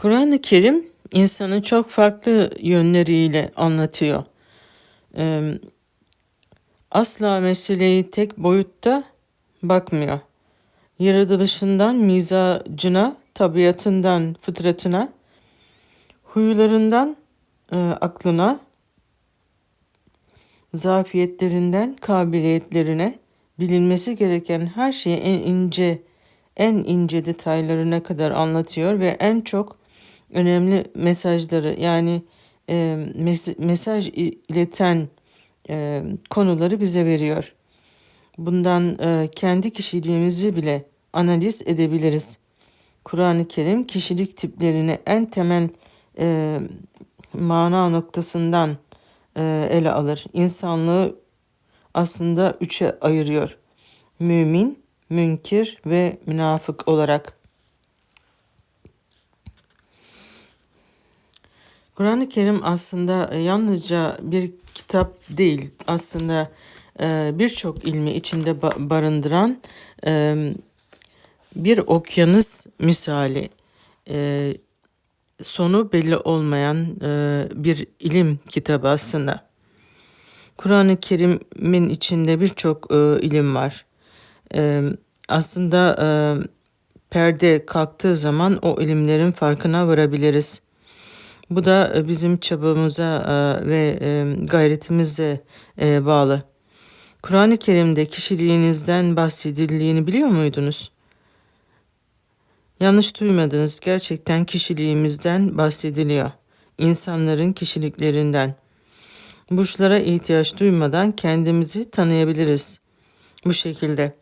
Kur'an-ı Kerim insanı çok farklı yönleriyle anlatıyor. Ee, asla meseleyi tek boyutta bakmıyor. Yaratılışından mizacına, tabiatından fıtratına, huylarından e, aklına, zafiyetlerinden kabiliyetlerine, bilinmesi gereken her şeyi en ince, en ince detaylarına kadar anlatıyor ve en çok önemli mesajları yani e, mes mesaj ileten e, konuları bize veriyor. Bundan e, kendi kişiliğimizi bile analiz edebiliriz. Kur'an-ı Kerim kişilik tiplerini en temel e, mana noktasından e, ele alır. İnsanlığı aslında üçe ayırıyor. Mümin, münkir ve münafık olarak. Kur'an-ı Kerim aslında yalnızca bir kitap değil, aslında e, birçok ilmi içinde barındıran e, bir okyanus misali, e, sonu belli olmayan bir ilim kitabı aslında. Kur'an-ı Kerim'in içinde birçok ilim var. Aslında perde kalktığı zaman o ilimlerin farkına varabiliriz. Bu da e, bizim çabamıza e, ve e, gayretimize bağlı. Kur'an-ı Kerim'de kişiliğinizden bahsedildiğini biliyor muydunuz? Yanlış duymadınız. Gerçekten kişiliğimizden bahsediliyor. İnsanların kişiliklerinden. Burçlara ihtiyaç duymadan kendimizi tanıyabiliriz. Bu şekilde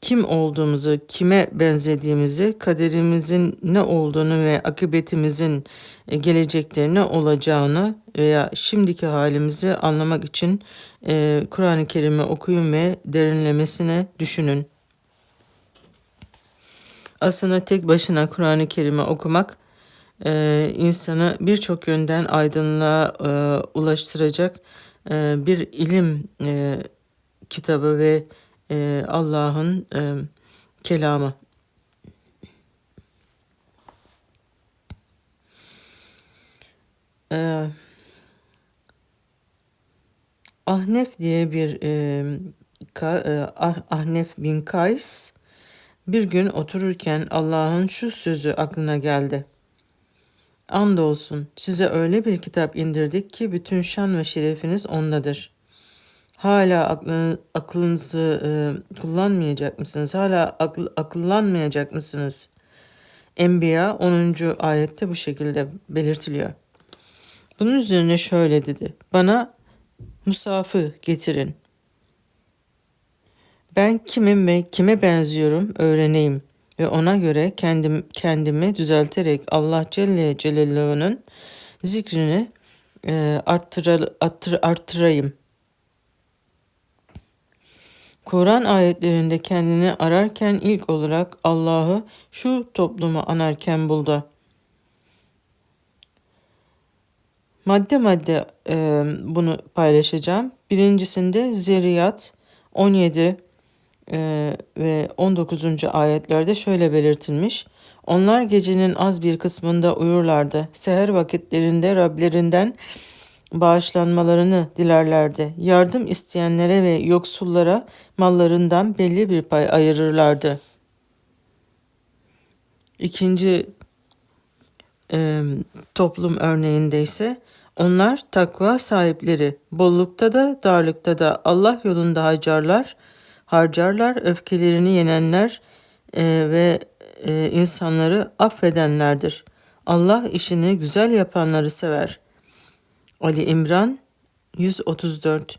kim olduğumuzu, kime benzediğimizi, kaderimizin ne olduğunu ve akıbetimizin e, gelecekte ne olacağını veya şimdiki halimizi anlamak için e, Kur'an-ı Kerim'i okuyun ve derinlemesine düşünün. Aslında tek başına Kur'an-ı Kerim'i okumak e, insanı birçok yönden aydınlığa ulaştıracak bir ilim kitabı ve e, Allah'ın e, kelamı. E, Ahnef diye bir e, ka, e, ah, Ahnef bin Kays bir gün otururken Allah'ın şu sözü aklına geldi. Andolsun size öyle bir kitap indirdik ki bütün şan ve şerefiniz ondadır. Hala aklını, aklınızı e, kullanmayacak mısınız? Hala akl, akıllanmayacak mısınız? Enbiya 10. ayette bu şekilde belirtiliyor. Bunun üzerine şöyle dedi. Bana musafı getirin. Ben kimim ve kime benziyorum öğreneyim ve ona göre kendim kendimi düzelterek Allah Celle Celaluhu'nun zikrini e, arttıra, arttır, arttırayım.'' Kur'an ayetlerinde kendini ararken ilk olarak Allah'ı şu toplumu anarken buldu. Madde madde e, bunu paylaşacağım. Birincisinde Zeriyat 17 e, ve 19. ayetlerde şöyle belirtilmiş. Onlar gecenin az bir kısmında uyurlardı. Seher vakitlerinde Rablerinden bağışlanmalarını dilerlerdi. Yardım isteyenlere ve yoksullara mallarından belli bir pay ayırırlardı. İkinci e, toplum örneğinde ise onlar takva sahipleri, bollukta da darlıkta da Allah yolunda harcarlar, harcarlar, öfkelerini yenenler e, ve e, insanları affedenlerdir. Allah işini güzel yapanları sever.'' Ali İmran 134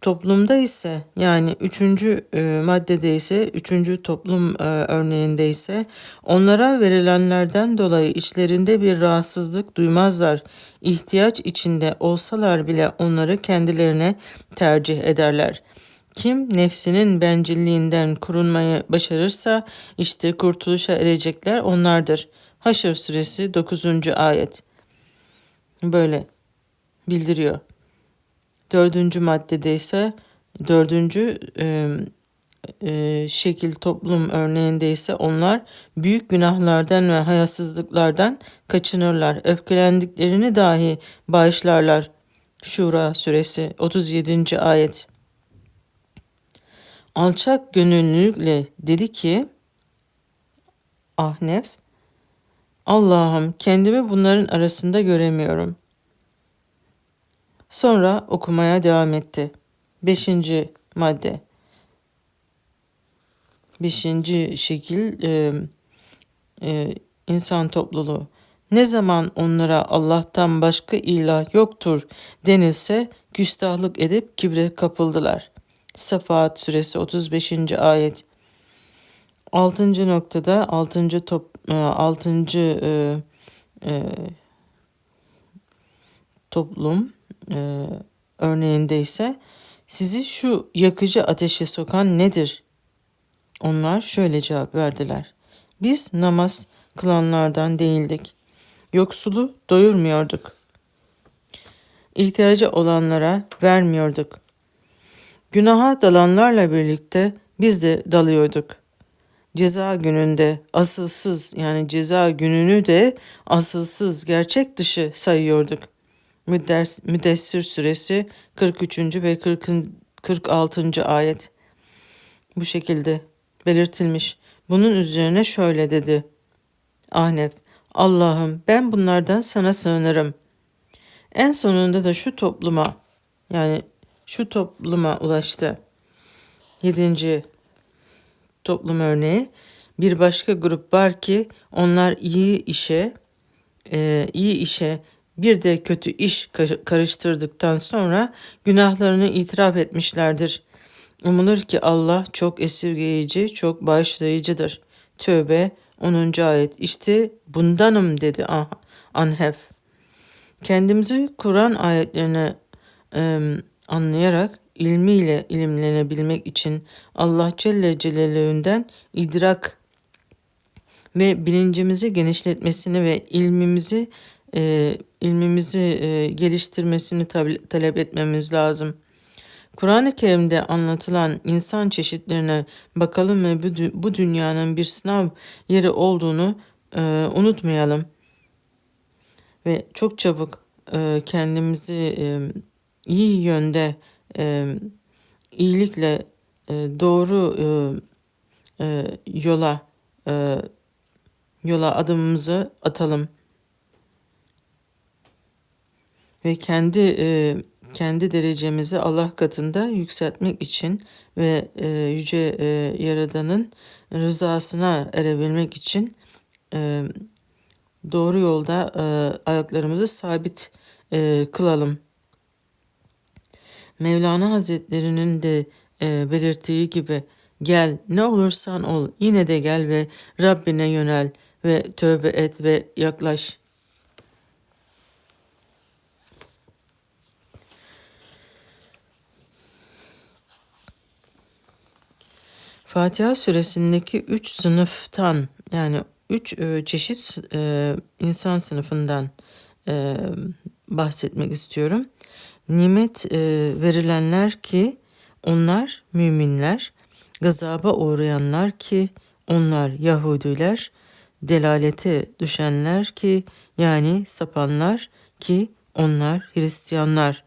Toplumda ise yani üçüncü e, maddede ise üçüncü toplum e, örneğinde ise onlara verilenlerden dolayı içlerinde bir rahatsızlık duymazlar. İhtiyaç içinde olsalar bile onları kendilerine tercih ederler. Kim nefsinin bencilliğinden korunmayı başarırsa işte kurtuluşa erecekler onlardır. Haşr suresi 9. ayet. Böyle bildiriyor. Dördüncü maddede ise dördüncü e, e, şekil toplum örneğinde ise onlar büyük günahlardan ve hayasızlıklardan kaçınırlar. Öfkelendiklerini dahi bağışlarlar. Şura suresi 37. ayet. Alçak gönüllülükle dedi ki Ahnef Allah'ım kendimi bunların arasında göremiyorum. Sonra okumaya devam etti. Beşinci madde. Beşinci şekil e, e, insan topluluğu. Ne zaman onlara Allah'tan başka ilah yoktur denilse küstahlık edip kibre kapıldılar. Safahat suresi 35. ayet. Altıncı noktada altıncı top e, altıncı e, e, toplum e, örneğinde ise sizi şu yakıcı ateşe sokan nedir? Onlar şöyle cevap verdiler. Biz namaz kılanlardan değildik. Yoksulu doyurmuyorduk. İhtiyacı olanlara vermiyorduk. Günaha dalanlarla birlikte biz de dalıyorduk. Ceza gününde asılsız yani ceza gününü de asılsız gerçek dışı sayıyorduk. Müddessir suresi 43. ve 40. 46. ayet bu şekilde belirtilmiş. Bunun üzerine şöyle dedi. Ahnef, Allah'ım ben bunlardan sana sığınırım. En sonunda da şu topluma yani şu topluma ulaştı. Yedinci toplum örneği. Bir başka grup var ki onlar iyi işe, e, iyi işe bir de kötü iş karıştırdıktan sonra günahlarını itiraf etmişlerdir. Umulur ki Allah çok esirgeyici, çok bağışlayıcıdır. Tövbe 10. ayet. İşte bundanım dedi Anhef. Kendimizi Kur'an ayetlerine e, anlayarak ilmiyle ilimlenebilmek için Allah Celle Celaluhu'ndan idrak ve bilincimizi genişletmesini ve ilmimizi e, ilmimizi e, geliştirmesini talep etmemiz lazım. Kur'an-ı Kerim'de anlatılan insan çeşitlerine bakalım ve bu, bu dünyanın bir sınav yeri olduğunu e, unutmayalım. Ve çok çabuk e, kendimizi e, iyi yönde e, iyilikle e, doğru e, e, yola e, yola adımımızı atalım ve kendi e, kendi derecemizi Allah katında yükseltmek için ve e, yüce e, Yaradan'ın rızasına erebilmek için e, doğru yolda e, ayaklarımızı sabit e, kılalım. Mevlana Hazretlerinin de e, belirttiği gibi gel ne olursan ol yine de gel ve Rabbine yönel ve tövbe et ve yaklaş. Fatiha suresindeki üç sınıftan yani üç e, çeşit e, insan sınıfından e, bahsetmek istiyorum. Nimet verilenler ki onlar müminler, gazaba uğrayanlar ki onlar Yahudiler, delalete düşenler ki yani sapanlar ki onlar Hristiyanlar.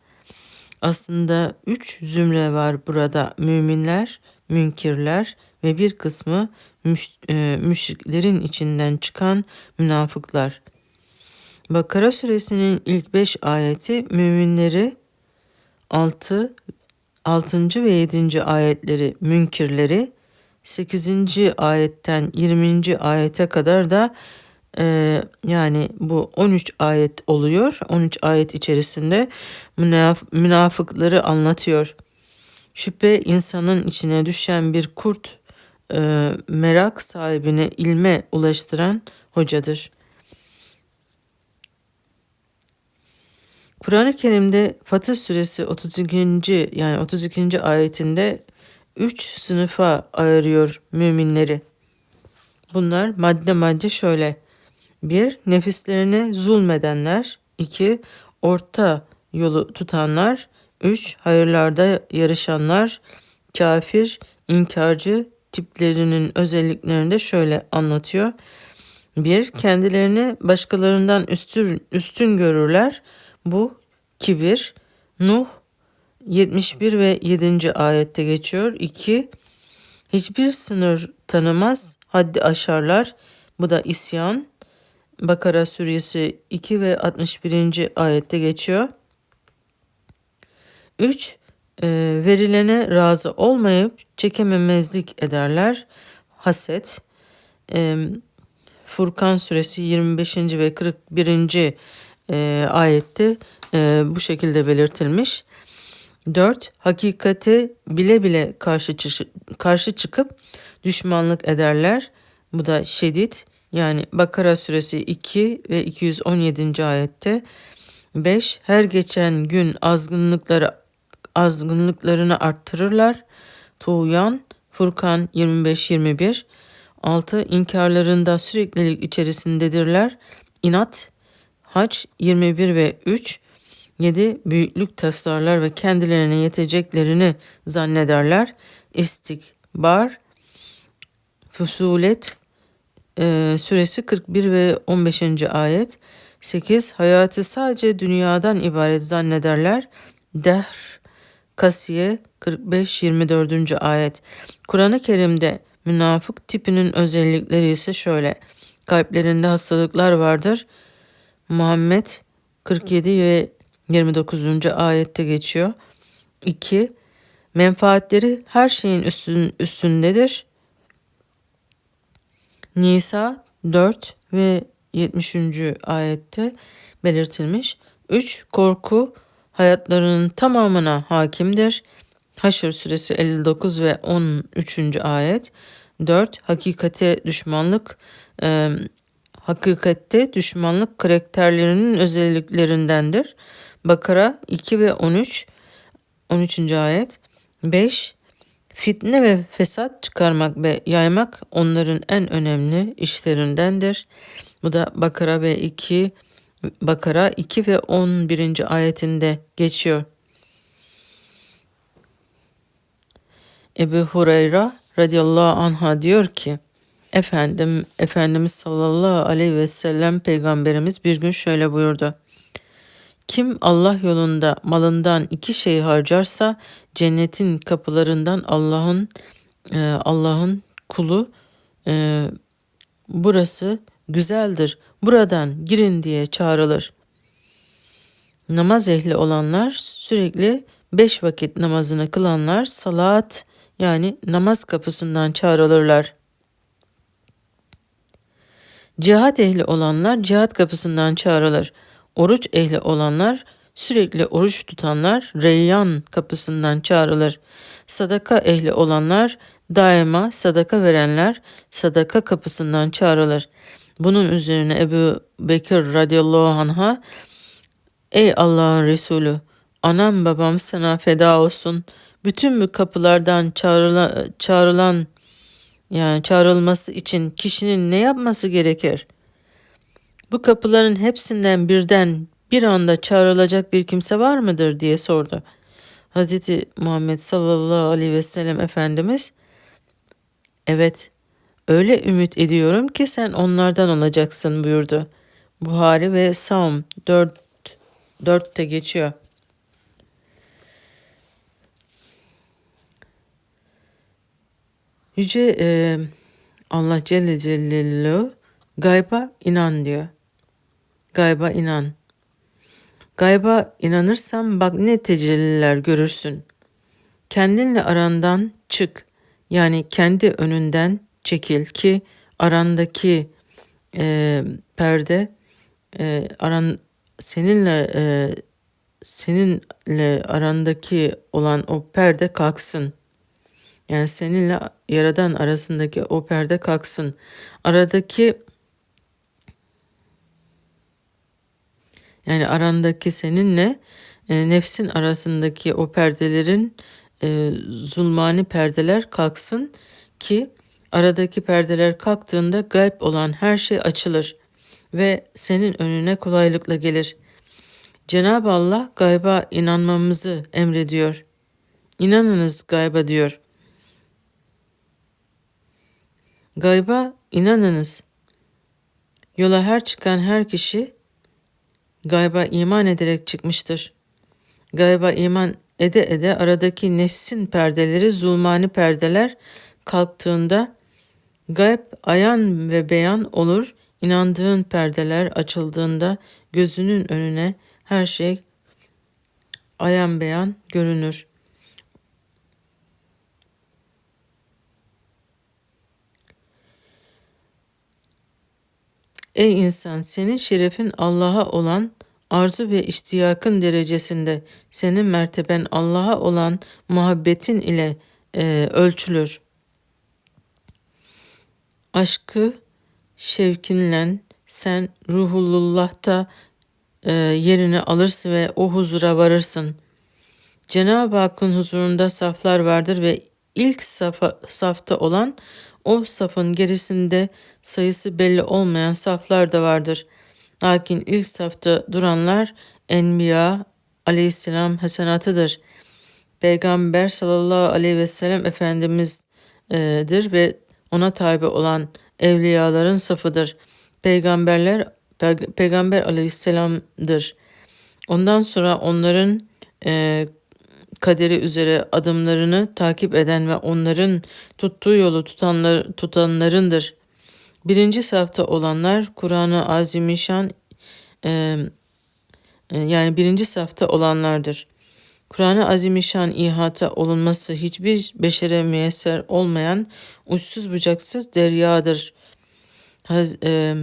Aslında üç zümre var burada müminler, münkirler ve bir kısmı müş, e, müşriklerin içinden çıkan münafıklar. Bakara suresinin ilk beş ayeti müminleri 6, 6. ve 7. ayetleri münkirleri 8. ayetten 20. ayete kadar da e, yani bu 13 ayet oluyor. 13 ayet içerisinde münaf münafıkları anlatıyor. Şüphe insanın içine düşen bir kurt, e, merak sahibine ilme ulaştıran hocadır. Kur'an-ı Kerim'de Fatır suresi 32. yani 32. ayetinde üç sınıfa ayırıyor müminleri. Bunlar madde madde şöyle. Bir, nefislerine zulmedenler. iki orta yolu tutanlar. 3. Hayırlarda yarışanlar. kafir, inkarcı tiplerinin özelliklerini de şöyle anlatıyor. Bir, kendilerini başkalarından üstün, üstün görürler. Bu kibir. Nuh 71 ve 7. ayette geçiyor. 2. Hiçbir sınır tanımaz, haddi aşarlar. Bu da isyan. Bakara suresi 2 ve 61. ayette geçiyor. 3. E, verilene razı olmayıp çekememezlik ederler. Haset. E, Furkan suresi 25. ve 41. E, ayette e, bu şekilde belirtilmiş. 4. Hakikati bile bile karşı, karşı çıkıp düşmanlık ederler. Bu da şiddet yani Bakara suresi 2 ve 217. ayette. 5. Her geçen gün azgınlıkları azgınlıklarını arttırırlar. Tuğyan Furkan 25-21 6. İnkarlarında süreklilik içerisindedirler. İnat Haç 21 ve 3 7. Büyüklük taslarlar ve kendilerine yeteceklerini zannederler. İstikbar Fusulet e, suresi 41 ve 15. ayet 8. Hayatı sadece dünyadan ibaret zannederler. Dehr Kasiye 45-24. ayet Kur'an-ı Kerim'de münafık tipinin özellikleri ise şöyle. Kalplerinde hastalıklar vardır. Muhammed 47 ve 29. ayette geçiyor. 2. Menfaatleri her şeyin üstün, üstündedir. Nisa 4 ve 70. ayette belirtilmiş. 3. Korku hayatlarının tamamına hakimdir. Haşr suresi 59 ve 13. ayet. 4. Hakikate düşmanlık e, hakikatte düşmanlık karakterlerinin özelliklerindendir. Bakara 2 ve 13 13. ayet 5 Fitne ve fesat çıkarmak ve yaymak onların en önemli işlerindendir. Bu da Bakara ve 2 Bakara 2 ve 11. ayetinde geçiyor. Ebu Hureyre radıyallahu anha diyor ki Efendim Efendimiz sallallahu aleyhi ve sellem peygamberimiz bir gün şöyle buyurdu. Kim Allah yolunda malından iki şey harcarsa cennetin kapılarından Allah'ın e, Allah'ın kulu e, burası güzeldir. Buradan girin diye çağrılır. Namaz ehli olanlar sürekli beş vakit namazını kılanlar salat yani namaz kapısından çağrılırlar. Cihat ehli olanlar cihat kapısından çağrılır. Oruç ehli olanlar sürekli oruç tutanlar Reyyan kapısından çağrılır. Sadaka ehli olanlar daima sadaka verenler sadaka kapısından çağrılır. Bunun üzerine Ebu Bekir radıyallahu anh'a Ey Allah'ın Resulü anam babam sana feda olsun. Bütün bu kapılardan çağrılan, çağrılan yani çağrılması için kişinin ne yapması gerekir? Bu kapıların hepsinden birden bir anda çağrılacak bir kimse var mıdır diye sordu. Hz. Muhammed sallallahu aleyhi ve sellem Efendimiz evet öyle ümit ediyorum ki sen onlardan olacaksın buyurdu. Buhari ve Savm 4 4'te geçiyor. Yüce e, Allah Celle Celaluhu gayba inan diyor. Gayba inan. Gayba inanırsan bak ne tecelliler görürsün. Kendinle arandan çık. Yani kendi önünden çekil ki arandaki e, perde e, aran seninle e, seninle arandaki olan o perde kalksın. Yani seninle Yaradan arasındaki o perde kalksın. Aradaki yani arandaki seninle e, nefsin arasındaki o perdelerin e, zulmani perdeler kalksın ki Aradaki perdeler kalktığında gayb olan her şey açılır ve senin önüne kolaylıkla gelir. Cenab-ı Allah gayba inanmamızı emrediyor. İnanınız gayba diyor. Gayba inanınız. Yola her çıkan her kişi gayba iman ederek çıkmıştır. Gayba iman ede ede aradaki nefsin perdeleri zulmani perdeler kalktığında gayb ayan ve beyan olur. İnandığın perdeler açıldığında gözünün önüne her şey ayan beyan görünür. Ey insan senin şerefin Allah'a olan arzu ve iştiyakın derecesinde senin merteben Allah'a olan muhabbetin ile e, ölçülür. Aşkı şevkinle sen ruhullah'ta e, yerini alırsın ve o huzura varırsın. Cenab-ı Hakk'ın huzurunda saflar vardır ve ilk safa, safta olan o safın gerisinde sayısı belli olmayan saflar da vardır. Lakin ilk safta duranlar Enbiya aleyhisselam hasenatıdır. Peygamber sallallahu aleyhi ve sellem Efendimiz'dir ve ona tabi olan evliyaların safıdır. Peygamberler Peygamber aleyhisselamdır. Ondan sonra onların e, kaderi üzere adımlarını takip eden ve onların tuttuğu yolu tutanlar, tutanlarındır. Birinci safta olanlar Kur'an-ı Azimüşşan e, e, yani birinci safta olanlardır. Kur'an-ı Azimüşşan ihata olunması hiçbir beşere müyesser olmayan uçsuz bucaksız deryadır. Haz, e,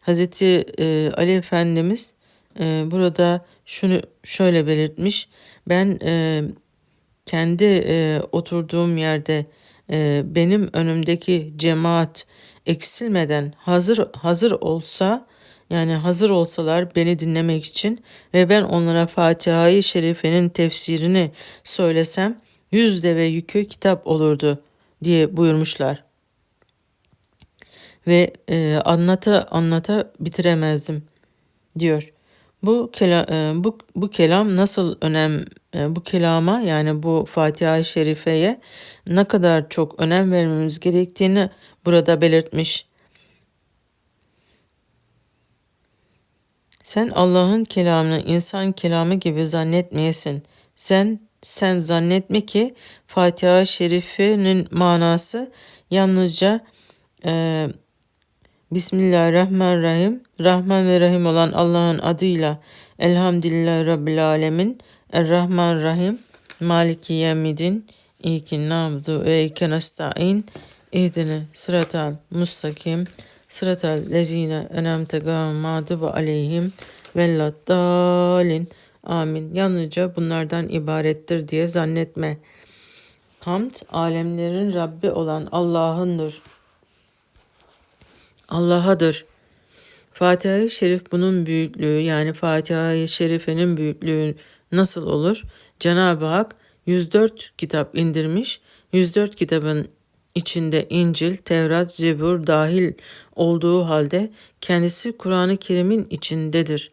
Hazreti e, Ali Efendimiz e, burada şunu şöyle belirtmiş. Ben e, kendi e, oturduğum yerde e, benim önümdeki cemaat eksilmeden hazır hazır olsa yani hazır olsalar beni dinlemek için ve ben onlara Fatiha-i Şerife'nin tefsirini söylesem yüz deve yükü kitap olurdu diye buyurmuşlar. Ve e, anlata anlata bitiremezdim diyor. Bu kelam, e, bu, bu kelam nasıl önem e, bu kelama yani bu Fatiha-i Şerife'ye ne kadar çok önem vermemiz gerektiğini burada belirtmiş. Sen Allah'ın kelamını insan kelamı gibi zannetmeyesin. Sen sen zannetme ki Fatiha-i Şerife'nin manası yalnızca e, Bismillahirrahmanirrahim. Rahman ve Rahim olan Allah'ın adıyla Elhamdülillah Rabbil Alemin. Errahman Rahim. Maliki yemidin. İyki nabdu ve iyke nesta'in. İhdine sıratal mustakim. Sıratal lezine enemte gâmâdı aleyhim. Velladdalin. Amin. Yalnızca bunlardan ibarettir diye zannetme. Hamd alemlerin Rabbi olan Allah'ındır. Allah'adır. Fatiha-i Şerif bunun büyüklüğü yani Fatiha-i Şerife'nin büyüklüğü nasıl olur? Cenab-ı Hak 104 kitap indirmiş. 104 kitabın içinde İncil, Tevrat, Zebur dahil olduğu halde kendisi Kur'an-ı Kerim'in içindedir.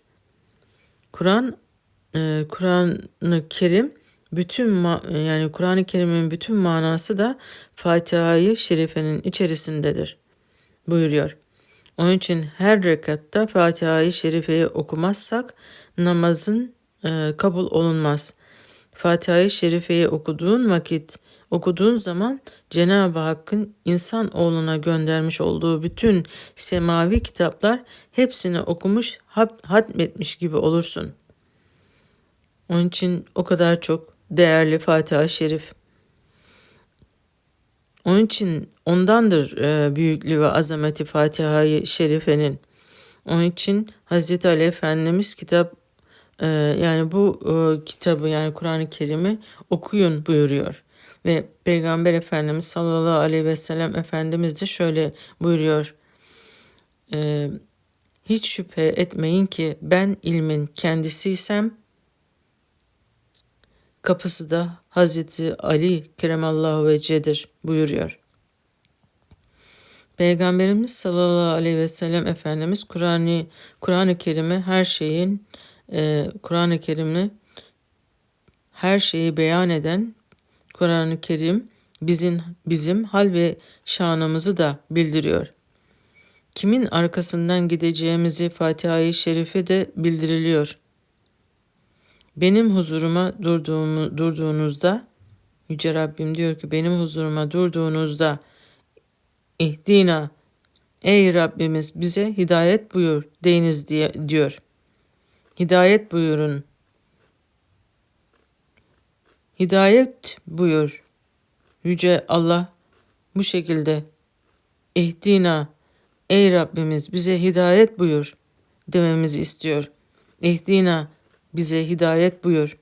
Kur'an e, Kur'an-ı Kerim bütün yani Kur'an-ı Kerim'in bütün manası da Fatiha-i Şerife'nin içerisindedir buyuruyor. Onun için her rekatta Fatiha-i Şerife'yi okumazsak namazın e, kabul olunmaz. Fatiha-i Şerife'yi okuduğun vakit, okuduğun zaman Cenab-ı Hakk'ın insan oğluna göndermiş olduğu bütün semavi kitaplar hepsini okumuş, hatmetmiş gibi olursun. Onun için o kadar çok değerli Fatiha-i Şerif. Onun için ondandır e, büyüklüğü ve azameti Fatiha-i Şerife'nin. Onun için Hazreti Ali Efendimiz kitap e, yani bu e, kitabı yani Kur'an-ı Kerim'i okuyun buyuruyor. Ve Peygamber Efendimiz sallallahu aleyhi ve sellem Efendimiz de şöyle buyuruyor. E, hiç şüphe etmeyin ki ben ilmin kendisiysem kapısı da Hazreti Ali Keremallahu Vece'dir buyuruyor. Peygamberimiz sallallahu aleyhi ve sellem Efendimiz Kur'an-ı Kur'an-ı Kerim'i her şeyin e, Kur'an-ı Kerim'i her şeyi beyan eden Kur'an-ı Kerim bizim, bizim hal ve şanımızı da bildiriyor. Kimin arkasından gideceğimizi Fatiha-i Şerife de bildiriliyor. Benim huzuruma durduğumu, durduğunuzda Yüce Rabbim diyor ki benim huzuruma durduğunuzda ihdina ey Rabbimiz bize hidayet buyur deyiniz diye diyor. Hidayet buyurun. Hidayet buyur. Yüce Allah bu şekilde ihdina ey Rabbimiz bize hidayet buyur dememizi istiyor. İhdina bize hidayet buyur.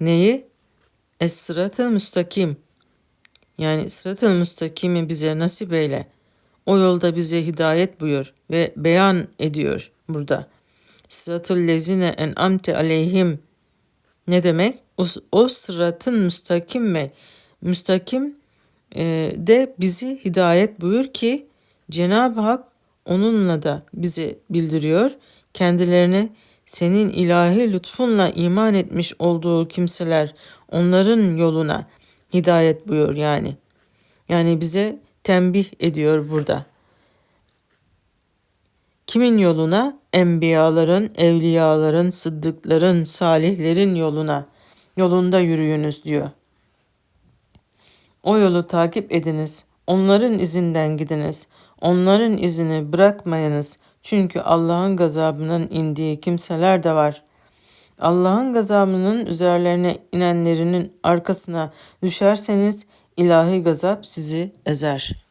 Neyi? Es-sıratı müstakim. Yani sıratı müstakimi bize nasip eyle. O yolda bize hidayet buyur ve beyan ediyor burada. Sıratıl lezine en amte aleyhim. Ne demek? O, o sıratın müstakim ve müstakim e, de bizi hidayet buyur ki Cenab-ı Hak onunla da bize bildiriyor. Kendilerine senin ilahi lütfunla iman etmiş olduğu kimseler onların yoluna hidayet buyur yani. Yani bize tembih ediyor burada. Kimin yoluna? Enbiyaların, evliyaların, sıddıkların, salihlerin yoluna, yolunda yürüyünüz diyor. O yolu takip ediniz. Onların izinden gidiniz. Onların izini bırakmayınız. Çünkü Allah'ın gazabının indiği kimseler de var. Allah'ın gazabının üzerlerine inenlerinin arkasına düşerseniz ilahi gazap sizi ezer.''